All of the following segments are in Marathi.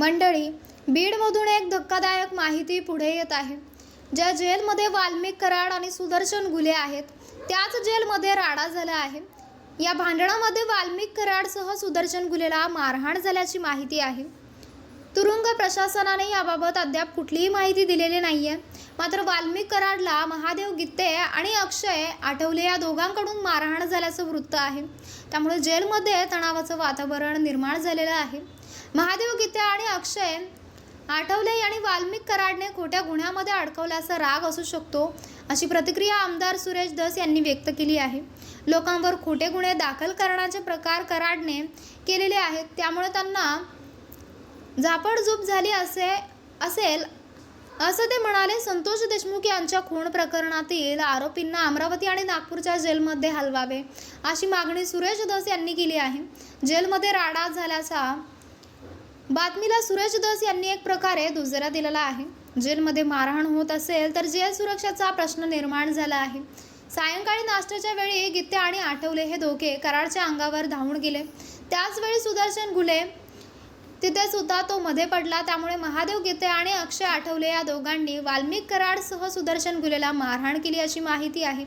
मंडळी बीडमधून एक धक्कादायक माहिती पुढे येत आहे. ज्या जेलमध्ये वाल्मिक कराड आणि सुदर्शन गुले आहेत त्याच जेलमध्ये राडा झाला आहे. या भांडणामध्ये वाल्मिक कराडसह सुदर्शन गुलेला मारहाण झाल्याची माहिती आहे. तुरुंग प्रशासनाने याबाबत अद्याप कुठलीही माहिती दिलेली नाही आहे मात्र वाल्मिक कराडला महादेव गित्ते आणि अक्षय आठवले या दोघांकडून मारहाण झाल्याचं वृत्त आहे. त्यामुळे जेलमध्ये तणावाचं वातावरण निर्माण झालेलं आहे. महादेव गीते अक्षय आठवले आणि वाल्मिक कराडने खोट्या गुन्ह्यामध्ये अडकवल्याचा राग असू शकतो अशी प्रतिक्रिया आमदार सुरेश दस यांनी व्यक्त केली आहे. लोकांवर खोटे गुन्हे दाखल करण्याचे प्रकार कराडने केलेले आहेत. त्यामुळे त्यांना झापडझूप झाली असे असेल असं ते म्हणाले. संतोष देशमुख यांच्या खून प्रकरणातील आरोपींना अमरावती आणि नागपूरच्या जेलमध्ये हलवावे अशी मागणी सुरेश दस यांनी केली आहे. जेलमध्ये राडा झाल्याचा बातमीला सुरेश दस यांनी एक प्रकारे दुजरा दिलेला आहे. जेलमध्ये मारहाण होत असेल तर जेल सुरक्षेचा प्रश्न निर्माण झाला आहे. सायंकाळी नाश्त्याच्या वेळी गीते आणि आठवले हे दोघे कराडच्या अंगावर धावून गेले. त्याचवेळी सुदर्शन गुले तिथे सुद्धा तो मध्ये पडला. त्यामुळे महादेव गीते आणि अक्षय आठवले या दोघांनी वाल्मिक कराडसह सुदर्शन गुलेला मारहाण केली अशी माहिती आहे.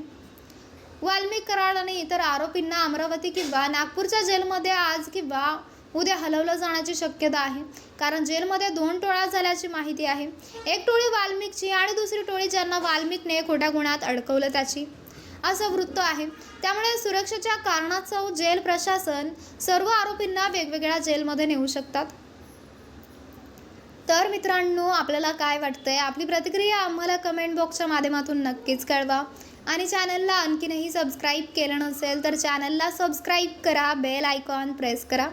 वाल्मिक कराड आणि इतर आरोपींना अमरावती किंवा नागपूरच्या जेलमध्ये आज किंवा उद्या हलवलं जाण्याची शक्यता आहे. कारण जेलमध्ये दोन टोळ्या झाल्याची माहिती आहे. एक टोळी वाल्मिकची आणि दुसरी टोळी ज्यांना वाल्मिकने खोट्या गुणात अडकवलं त्याची. असं वृत्त आहे. त्यामुळे सुरक्षेच्या कारणास्तव जेल प्रशासन सर्व आरोपींना वेगवेगळ्या जेलमध्ये नेऊ शकतात. तर मित्रांनो आपल्याला काय वाटतंय? आपली प्रतिक्रिया आम्हाला कमेंट बॉक्सच्या माध्यमातून नक्कीच कळवा. आणि चॅनलला आणखीनही सबस्क्राईब केलं नसेल तर चॅनलला सबस्क्राईब करा बेल आयकॉन प्रेस करा.